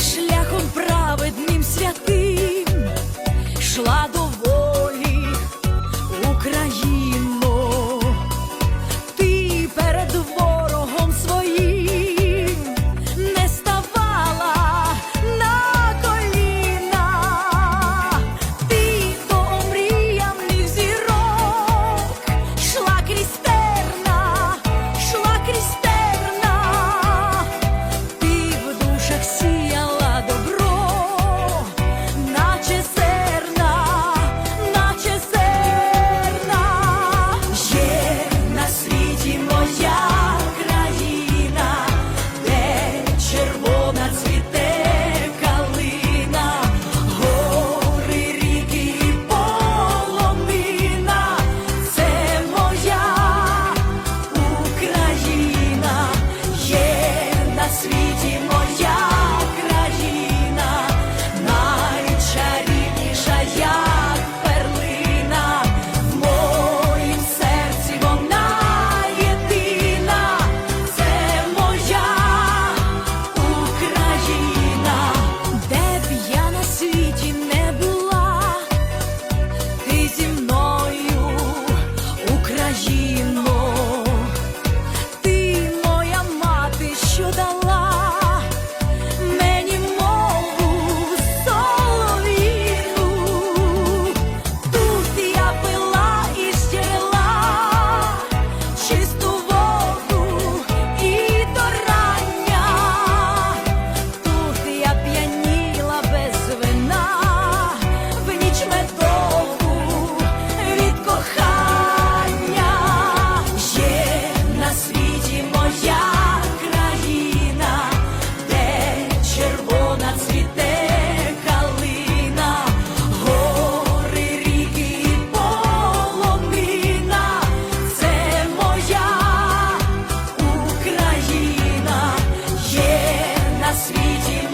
шляхом праведним святим шла до. на світі.